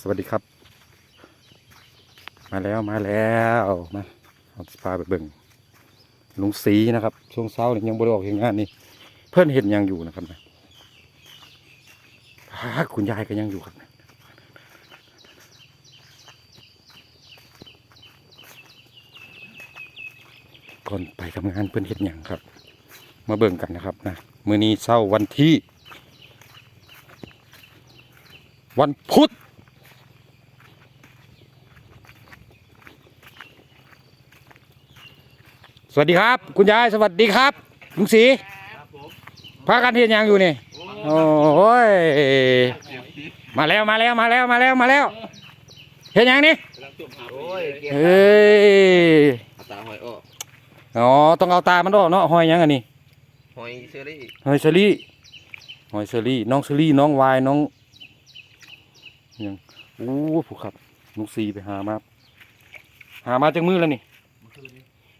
สวัสดีครับ มาแล้วมาแล้วมาเอาสิพาไปเบิ่งลุงสีนะครับ ช่วงเช้านี่ยังบริออกเห็นงานนี่เพื่อนเห็นยังอยู่นะครับนะคุณยายก็ยังอยู่ครับก่อนไปทำงานเพื่อนเห็นยังครับ มาเบิ่งกันนะครับนะมื้อนี้เช้าวันที่ วันพุธ วัสดีครับ คุณยายสวัสดีครับลุงศรีพากันเทียนยังอยู่นี่โอ้ยมาแล้วมาแล้วมาแล้วมาแล้วมาแล้วเห็นยังนี่โอ้ยเกี่ยวเฮ้ยตาหอยอ้ออ๋อต้องเอาตามันออกเนาะหอยยังอันนี้หอยเชอรี่หอยเชอรี่หอยเชอรี่น้องเชอรี่น้องวายน้องยังอู้ผู้ขับลุงศรีไปหามาหามาจากมือแล้วนี่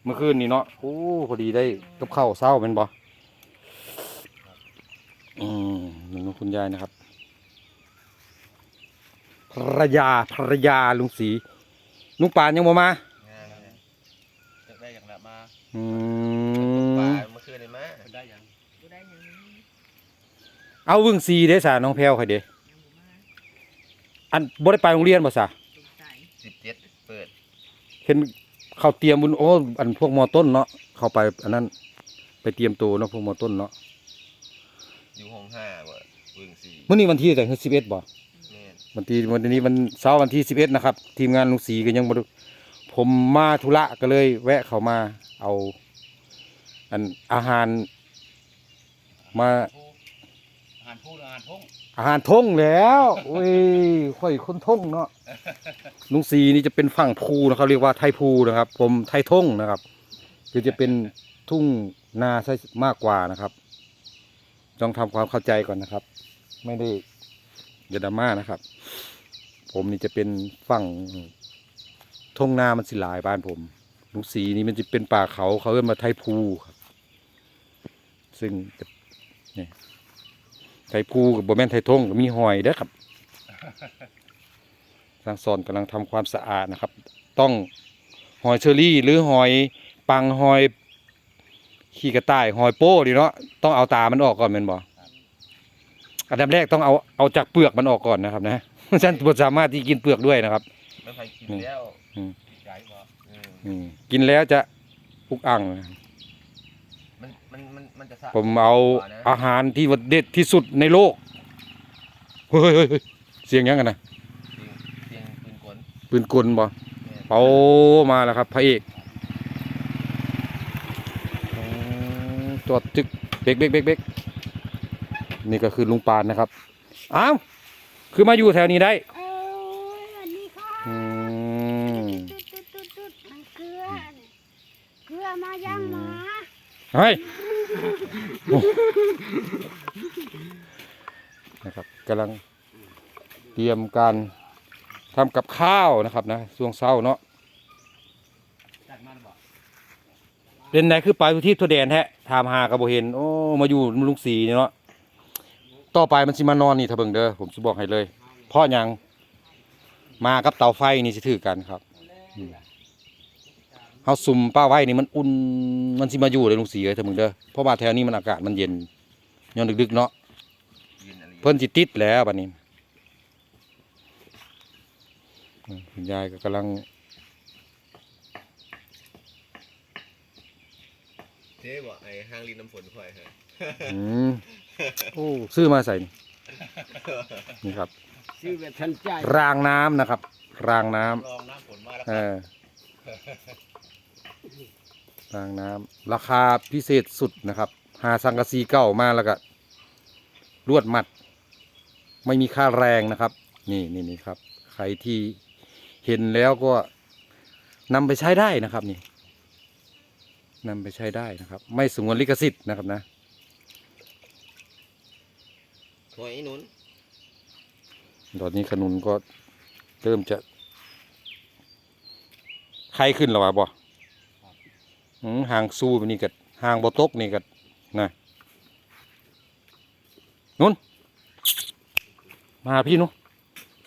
เมื่อคืนนี่เนาะโอ้พอดีได้กับข้าวเศร้าเป็นบ่อืมนี่น้องคุณยายนะครับภรรยาภรรยาลุงสีลุงปานยังบ่มาจะได้อย่างละมาอืปลามเมื่อคืนเลยมาได้ยังบ่ได้หยังเอาวึ่งสีเด้สาน้องแพรวใครเด้ยังบ่มาอันบ่ได้ไปโรงเรียนบ่สาสงสัยสิบเจ็ดเปิด เห็น เขาเตรียมบุญโอ้อันพวกมอต้นเนาะเข้าไปอันนั้น ไปเตรียมตัวเนาะพวกมอต้นเนาะอยู่ห้องห้าบ่วึงสี่มื้อนี้วันที่แต่คือ11บ่แม่นวันที่วันนี้วันเสาร์วันที่สิบเอ็ดนะครับ ทีมงานลุงศรีก็ยังมาดูผมมาธุระก็เลย แวะเขามาเอา อันอาหารมา อาหารพูดอาหารพง อาหารทงแล้วโอ้ยค่อยคนทงเนาะลุงศรีนี่จะเป็นฝั่งภูนะครับเรียกว่าไทยภูนะครับ ผมไทยทงนะครับ คือจะเป็นทุ่งนาใช่มากกว่านะครับ ต้องทำความเข้าใจก่อนนะครับ ไม่ได้ยาดาม่านะครับ ผมนี่จะเป็นฝั่งทุ่งนามันสิหลายบ้านผมลุงศรีนี่มันจะเป็นป่าเขาเขาเรียกมาไทยภูครับ ซึ่งเนี่ย ไทยภูกับโบแมนไทยทงก็มีหอยเด้อครับทางสอนกำลังทำความสะอาดนะครับ ต้องหอยเชอรี่หรือหอยปังหอยขี้กระต่ายหอยโป้ดีเนาะต้องเอาตามันออกก่อนเป็นบ่อันดับแรกต้องเอาเอาจากเปลือกมันออกก่อนนะครับ นะฉันบ่สามารถที่กินเปลือกด้วยนะครับไม่ใครกินแล้วอืมใจบ่อืมอืมกินแล้วจะอุกอังมัน มันมันมันจะสะผมเอากว่นะอาหารที่ว่าเด็ดที่สุดในโลก เฮ้ยเฮ้ยเฮ้ยเสียงยังกันนะเสียงปืนกลปืนกลบ่แม่นเอามาแล้วครับพระเอกอ๋อจอดจึกเบรกเบรกเบรกเบรกนี่ก็คือลุงปานนะครับ อ้าว คือมาอยู่แถวนี้ได้เอ้ยสวัสดีค่ะอืมตุ๊ดตุ๊ดตุ๊ดตุ๊ดมันเกลือเนี่ยเกลือมาย่างหมา เฮ้ยโอ้ นะครับกำลังเตรียมการทำกับข้าวนะครับนะช่วงเช้าเนาะเป็นไหนคือไปที่ทั่วแดนแท้ถามหากระโบเห็นโอ้มาอยู่ลุงสีนี่เนาะต่อไปมันสิมานอนนี่ถ้าเบิ่งเด้อผมสิบอกให้เลยเพราะหยังมากับเตาไฟนี่สิถือกันครับอืม เฮาซุ่มป้าไว้นี่มันอุ่นมันสิมาอยู่เลยลุงสีเอ้ยถ้าเบิ่งเด้อเพราะว่าแถวนี้มันอากาศมันเย็นย้อนดึกๆเนาะยินอะไรเพิ่นสิติดแล้วบัดนี้อืมคุณยายก็กำลังเจ๊บ่ไอ้ห้างลินน้ำฝนค่อยฮะอืมโอ้ซื้อมาใส่นี่นี่ครับชื่อแบบทันใจรางน้ำนะครับ รางน้ำลองน้ำฝนมาแล้วเออ รางน้ำราคาพิเศษสุดนะครับ หาสังกะสีเก่ามาแล้วก็ลวดมัด ไม่มีค่าแรงนะครับ นี่นี่นี่ครับ ใครที่เห็นแล้วก็นำไปใช้ได้นะครับนี่นำไปใช้ได้นะครับ ไม่สงวนลิขสิทธิ์นะครับนะหอยหนุนตอนนี้ขนุนก็เริ่มจะไข้ขึ้นแล้ววะบ่อืม ห่างสู้ไปนี่กัห่างบ่ตกนี่กันะนุ่นมาพี่นุ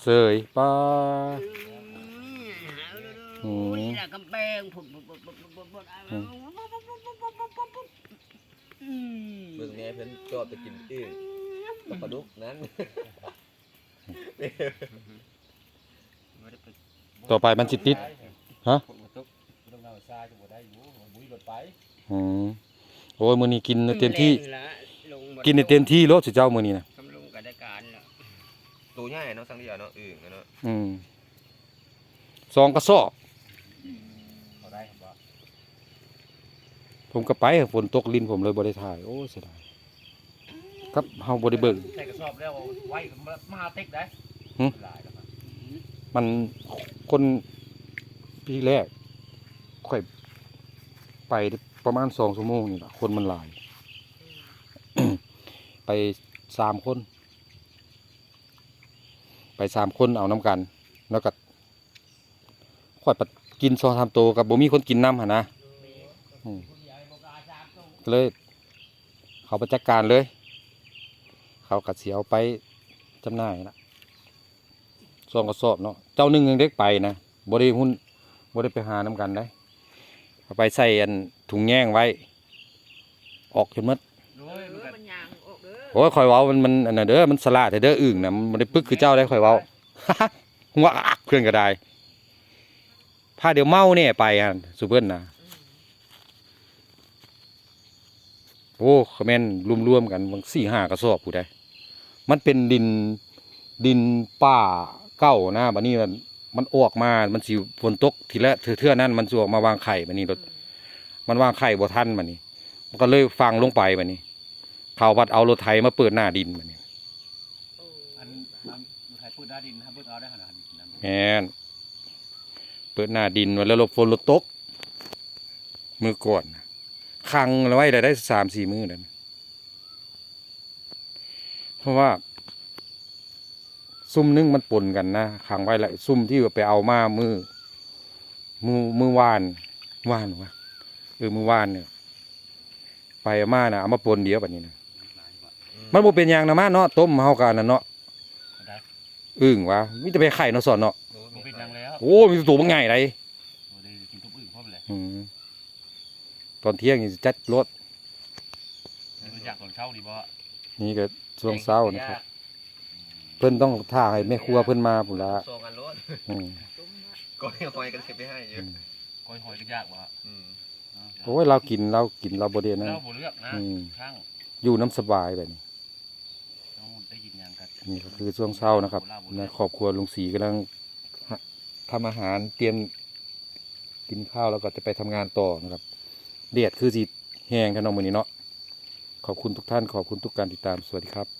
เสยป้าโอ้ยน่ะกำแพงผุดผุดผุดผุดผุดผุดอืมเบิ่งแม่เพิ่นชอบไปกินอึ่งกับปลาดุกนั้นต่อไปมันสิติดฮะ ต้องเอาทรายจะบ่ได้อยู่บุ้ยรถไปอืมโอ้ยมื้อนี้กินเต็มที่แรงละลงบ่กินได้เต็มที่โลดสิเจ้ามื้อนี้นะกำลังกันได้การละตัวใหญ่เนาะสังเดียวเนาะอึ่งอะเนาะอืมสองกระสอบเอาได้บ่ผมก็ไปฝนตกลิ้นผมเลยบ่ได้ถ่าย โอ้เสียดายครับเฮาบ่ได้เบิ่งใส่กระสอบแล้วไว้มาหาเต็กได้หึหลายแล้วครับมันคนปีแรก ค่อยไปประมาณ2ชั่วโมงนี่ล่ะคนมันหลาย ไปสามคน ไปสามคนเอาน้ำกัน แล้วก็ค่อยไปกินซองทำโตวกับบ่มีคนกินน้ำหนนะเลย เขาไปจัดการเลย เขากัดเสียเอาไปจำหน่ายละซองกระสอบเนาะเจ้าหนึ่งยังเด็กไปนะบ่ได้หุ้นบ่ได้ไปหาน้ำกันได้ เอาไปใส่อันถุงแง่งไว้ ออกจนหมดโอ้ยเอมันอก็มันยางออกเด้อโอ้ยคอยเว้ามันมันอันนั้นเด้อมันสลาดเด้ออึ่งนะมันบ่ได้ปึกคือเจ้าได้คอยเว้าหัวอักเพื่อนก็ได้พาเดี๋ยวเมาเนี่ยไปฮะสุเพิ่นนะโอ้คอมเมนต์รวมๆกันบางสี่ห้ากระสอบผู้ใดมันเป็นดินดินป่าเก้านะบัดนี้มัน มันออกมามันสิฝนตกทีละเทื่อๆนั้นมันสิออกมาวางไข่บัดนี้รถมันวางไข่บ่ทันบัดนี้มันก็เลยฟังลงไปบัดนี้เขาวัดเอารถไถมาเปิดหน้าดินบัดนี้โอ้อันอันใครพูดหน้าดินครับเบิ่งเอาได้ขนาดนั้นแม่นเปิดหน้าดินไว้แล้วรถฝนรถตกมือก่อนน่ะคังเอาไว้ได้ได้สามสี่มือนั่นเพราะว่า ซุ่มนึงมันปนกันนะขังไว้แล้วซุ่มที่ไปเอามามือมือมือวานวานวะเออมือวานเนี่ยไปเอามานะเอามาปนเดียวแบบนี้นะมันบ่เป็นอย่างนะมาเนาะต้มเฮากันน่ะเนาะได้อึ้งวะมิจะไปไข่เนาะสอนเนาะโอ้บ่มีเป็นหไข่ยังแล้วโอ้มีตัวมันง่ายไรบ่ได้กินทุกอื่นพร้อมเลยอืมตอนเที่ยงนี่สิจัดรถมันอยากตอนเช้าดีบ่นี่ก็ช่วงเช้านะครับ เพิ่นต้องท่าให้แม่ครัวเพิ่นมาพุ่นละโซกันรถอืมตุ้มละก้อยหอยกันเก็บไปให้เยอือะมก้อยหอยก็ยากบ่อืมโอ้ยเรากินเรากินเราบ่ได้นะเราบ่เลือกนะอืมช่างอยู่น้ำสบายแบบนี้เราได้ยินหยังกันนี่ก็คือช่วงเช้านะครับในครอบครัวลุงศรีกำลังหาทำอาหารเตรียมกินข้าวแล้วก็จะไปทำงานต่อนะครับเดียดคือสิแห้งท่านน้องมื้อนี้เนาะขอบคุณทุกท่านขอบคุณทุกการติดตามสวัสดีครับ